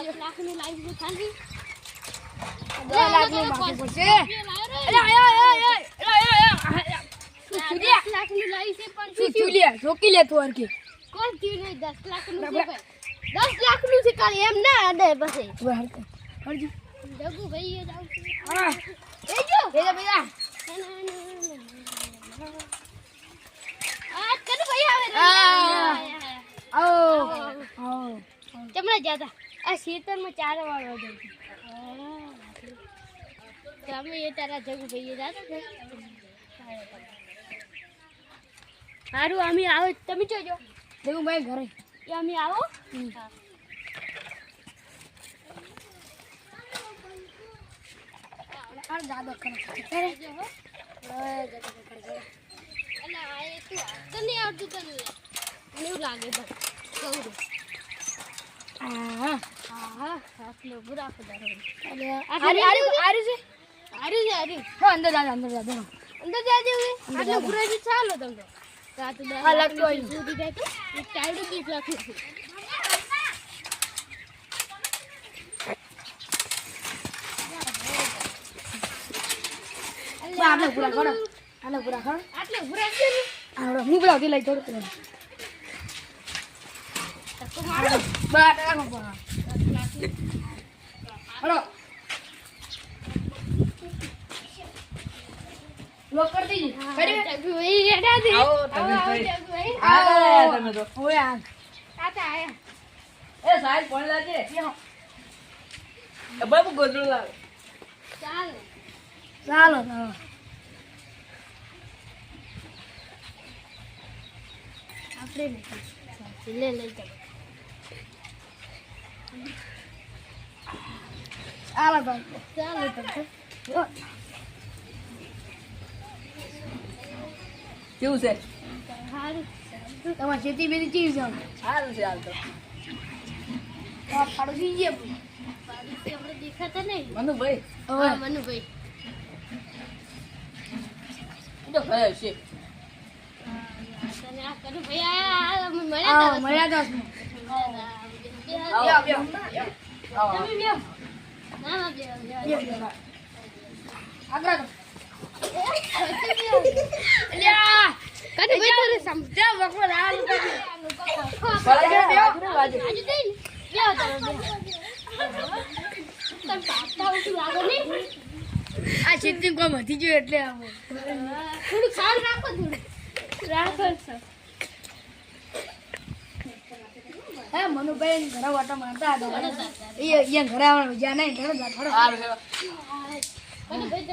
લાખનું લાઈફ તો ખાલી રોકી લે તું હરકી કોણ નહીં દસ લાખનું છે ભાઈ દસ લાખનું છે કાલે એમ ના અડે પછી જગુ ભાઈ જો આવે ચમડા જાતા આ ખેતરમાં ચાર વાળો હતો. તમે એ તારા જગ ભાઈ જાતા સારું અમે આવો તમે જોજો દેવું ભાઈ ઘરે. એ અમે આવો. કરે તું તને આવતું તને એવું લાગે બસ કહું આટલે પૂરા કરો આટલે પૂરા કરો આટલે ને. આવડો હું પેલા લઈ થોડું બાબુ ગોદડું લાવે ચાલો. ચાલો ચાલો આપણે લે લઈ જાઓ. ચાલો ચાલો તમે. કેવું છે? સારું. તમારી ખેતી બેતી ચીજ છે સારું છે હાલ તો. ફાડો થઈ ગયા આપણે દેખાતા નહીં મનુભાઈ હા મનુભાઈ. તો છે? ભાઈ અમે મળ્યા હતા. આ ખેતી કોમ હતી ગયો એટલે થોડું ખાવાનું રાખો થોડું રાખો. હે મનુભાઈ ઘરે વાટા મારતા હતા એ અહીંયા ઘરે આવવાનું જ્યાં નહીં. મનુભાઈ.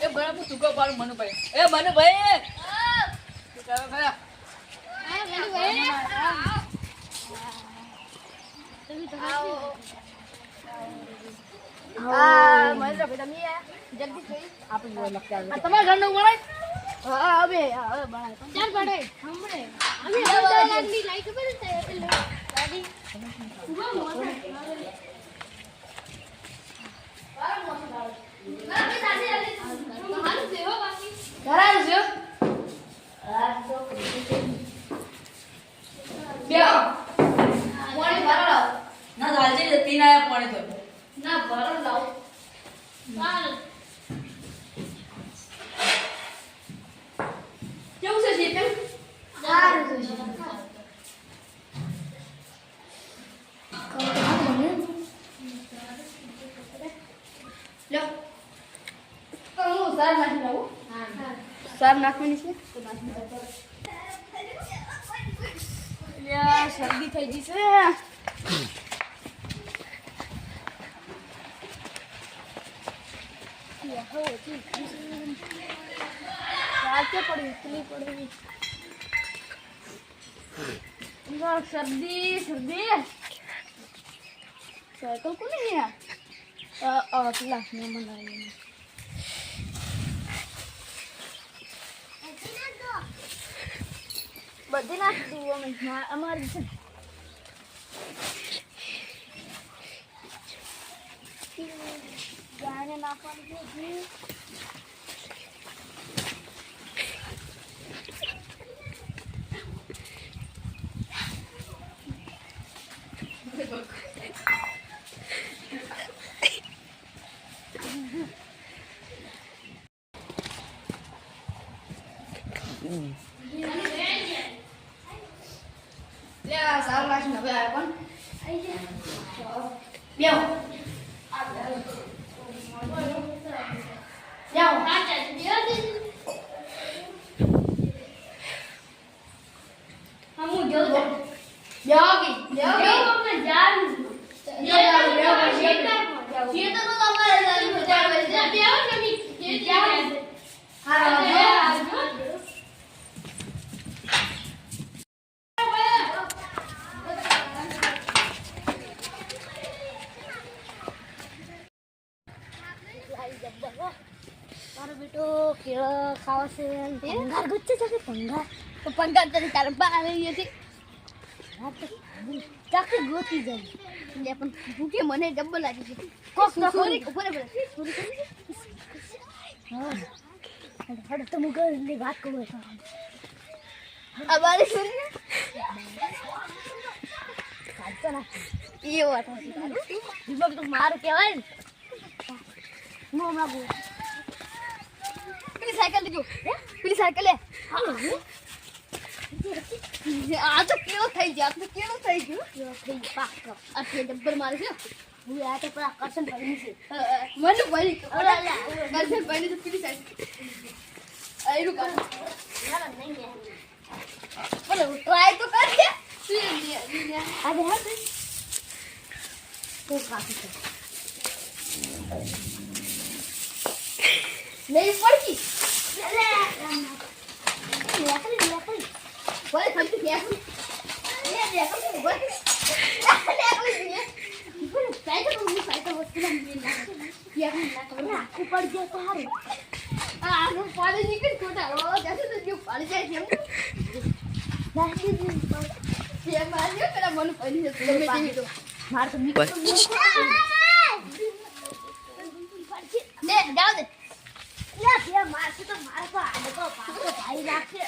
એ બરાબર પાડું મનુભાઈ. એ તમારા ઘરનું હા હવે હવે બનાય ચાલ પડે. હમણે હવે અડધા લાખની લાઈ ખબર છે પેલો ગાડી ઊભો મોટો હારું છે હો બાકી ઘરે છે બે પાણી ભરો ના લાલજી જતી ના આયા પાણી તો ના ભરો લાવો ચાલ કેવું છે શીતલ સારું છે લો તો હું સાર નાખી લઉં સાર નાખવાની છે યા શરદી થઈ ગઈ છે રાતે પડી ઉતલી પડી ના, શરદી શરદી સાયકલ કોને અહીંયા અ અ પેલા મેં બધી નાખી દઉં અમે અમારી છે ગાયને નાખવાની લે સારું લાગશે હવે આ પણ. બેહો. બેહો. હું જો બેહો કી બેહો કી હા મારો બેટો કેળા ખાવા છે પંગાર ગુચ્છે છે પંગાર તો પંગાર તને તારે બા આવી હતી ચાકી ગોતી જાય પણ ભૂખે મને ડબ્બો લાગી છે કોક તો સોરી ઉપર ઉપર હડ તો મુગરની વાત કહું અમારે સોરી કાઢતો ના મારું કહેવાય ને? હમણાં બોલું પેલી સાયકલ દેજો પેલી સાયકલ લે આ તો કેવો થઈ ગયો આ તો કેવો થઈ ગયો થઈ પાક અઠે ડબ્બર મારે છે હું આ તો પેલા કરશન પડી છે મને પડી કરશન પડી તો પેલી સાયકલ આયરું કર બોલો ટ્રાય તો કર કે આજે હા તો કાફી છે નહીં પડતી માર તો દે જાવ દે લે બે મારશે તો મારે તો તો પાછો ભાઈ રાખશે.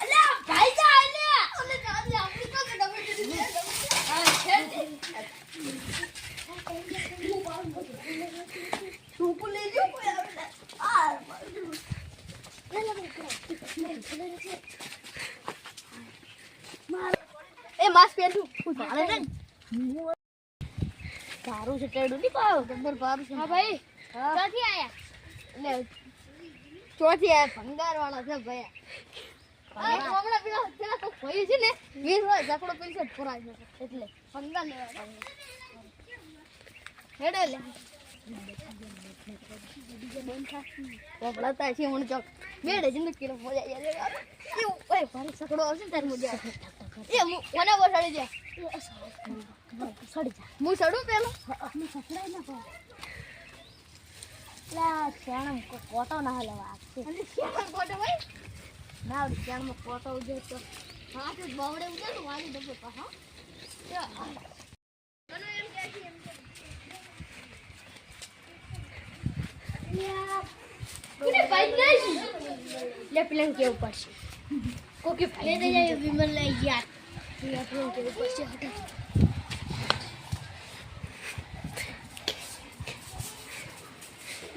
અલે આ ભાઈ જા આલે ઓલે જા દે આપણી તો કે ડબલ જડી દે હા છે તું કો લઈ લ્યો કોઈ આપણે આ એ માસ પહેરું હું ભાલે ને સારું છે ટેડું નહીં પાવ અંદર ભારું છે. હા ભાઈ. ક્યાંથી આયા? એટલે ચોથી આયા ભંગાર વાળા છે ભાઈ. હું સડી જા હું સડું પેલો? કોટો ના હલે વાત. કોટો ભાઈ ના આવડે શેણમાં ફોટો ઉજે તો હા તો બવડે ઉજે તો વાલી ડબ્બો પા હા. મને એમ કે છે? એમ કોને ભાઈ નહીં લે પ્લેન કેવું પડશે? કોકે ભાઈ દે જાય વિમલ લઈ ગયા લે પ્લેન કેવું પડશે? હટા.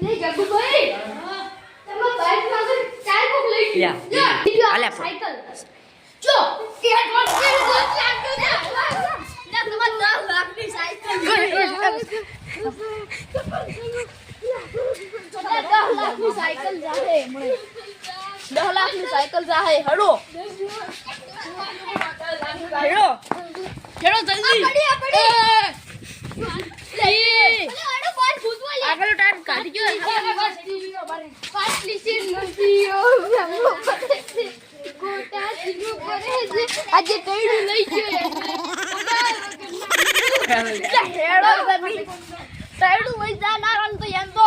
લે જગુભાઈ તમે બાઈકમાં આગળ ચાર લ્યા. લ્યો, બીજું આ આલે પણ. સાયકલ જો કે હેડફોન કે દોસ્ત લાગતો છે. ના તમાર 10 લાખની સાયકલ દસ લાખની સાયકલ જાહે હમણે. દસ લાખની સાયકલ જાહે. હડો હેડો હેડો જલ્દી પડી આ પડી અરે પાર ભૂતવા લે આગળ ટાઈમ કાઢી ગયો પાટલી છે નદીઓ રંગો પડે છે ગોટા જીગો પડે છે આજે કઈડું લઈ ગયો હેડો તમે ટાઈડું વઈ જાનાર તો એમ તો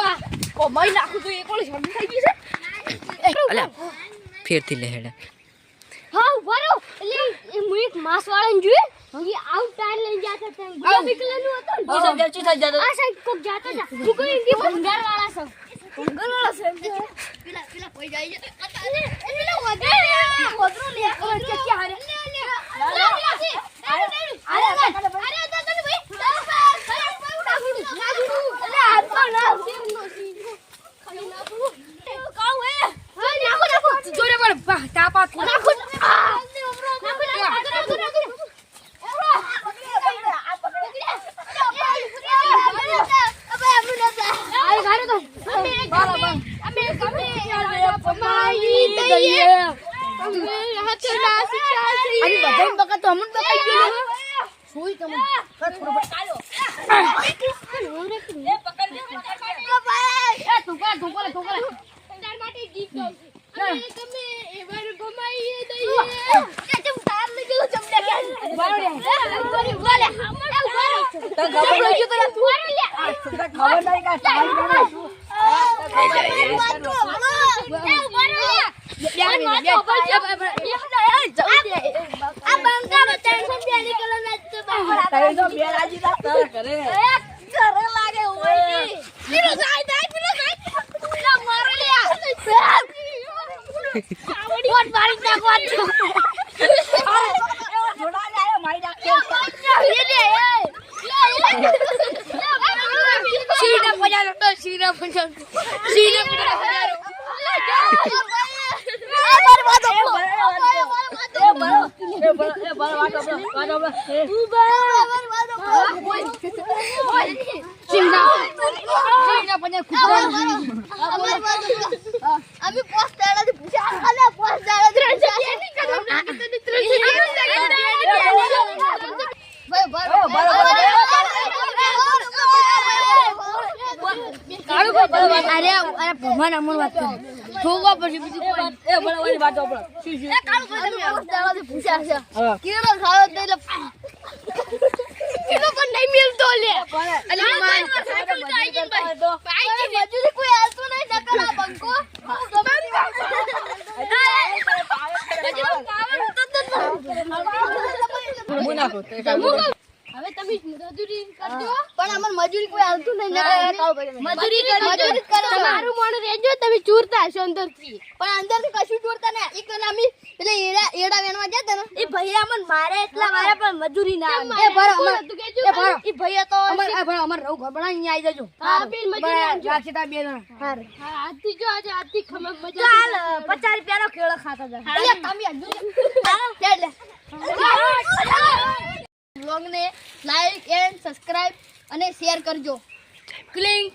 કો મઈ નાખું તો એકલો જમ થઈ ગઈ છે અલ્યા ફેરથી લે હેડે હા વરો એટલે એ હું એક માસ વાળાને જોઈ હું આઉટ ટાયર લઈ જાતો તો ગુલાબી કલરનું હતું ને. ઓ સમજાવ ચી થઈ જાતો આ સાઈડ કોક જાતો જા હું કોઈ કે ભંગાર વાળા સબ ભંગાર વાળા સબ પેલા પેલા કોઈ જાય છે અરે પેલા વધરો લે લે અરે કે કે હારે લે લે અરે અરે અરે હાથ તો ના ખાલી નાખું કાવ હે હા નાખો નાખો જોરે પણ તાપા નાખો નાખો નાખો નાખો નાખો દબાઈ ગયો સુઈ તમે એ પકડ દે પકડ એ ઠોકરા ઠોકરા ઠોકરા તાર માટે ગીત ગાઉં છું. અમે ગમે એવાર ભમાઈએ દઈએ. કે ચમ તાર લઈ ગયો ચમડે કે. બાવળે. એ, ઊભો રે, ઊભો રે. એ, ઊભો રે. તને ખબર લઈ ગયો તો તું આને લે. ખબર નહીં કે સારી કરે. એ, ઊભો રે લે. બે આ મિનિટ, માથો બે- ઊભો છે. આ બંકામાં ત્રણસો રૂપિયાની કલર નાચતો બાપરા. તારે તો બે રાજી થા. તારા ઘરે ઘરે લાગે ઉભોથી. પીરો સાહેબ, સાહેબ, પીરો સાહેબ. લા, મારો લે. વોટ મારી નાખો આ તો. જોડાને આયો, બરાબર. એ બરાબર. એ બરાબર. વાટ આપડો, વાટ આપડો. એ મારી વાતો કહો. સીધા. સીધા પજારો ખુશ અમારી વાતો કહો. અમે પોસ્ટ દાડાથી પૂછ્યા અલે પોસ્ટ દાડાથી પૂછ્યા ભાઈ અરે અરે મન વાત કરી. ઠોકો પછી બીજું કોઈ એ બરાબર વાત આપણો શું શું હા. કિલો ખાયો તો એટલે કિલો પણ નહીં મિલતો લે. અલે માર. મજૂરી કોઈ હાલતું નહીં નકર આ બંકો નાખો હવે તમે મજૂરી કરજો. પણ અમને મજૂરી કોઈ આવતું નહીં મજૂરી મજૂરી કરો તમારું મોણ રેજો તમે ચોરતા હશો અંદરથી. પણ અંદરથી કશું જોડતા ને. એક અમે એટલે એડા એડા વેણવા જતા ને. એ ભૈયા અમને મારે એટલા મારે પણ મજૂરી ના એ ભરો, અમાર- એ ભરો. એ ભૈયા તો અમર આ ભરો, અમર રહો ઘર બનાવીને અહીંયા આવી જજો. હા બિલ મજૂરી આવજો. રાખી તા બે જણા. હા. આથી જો આજે આથી ખમક મજા ચાલ 50 રૂપિયાનો કેળો ખાતા જા એટલે તમે હજુ લે બ્લોગને લાઈક એન્ડ સબસ્ક્રાઇબ અને શેર કરજો. ક્લિંગ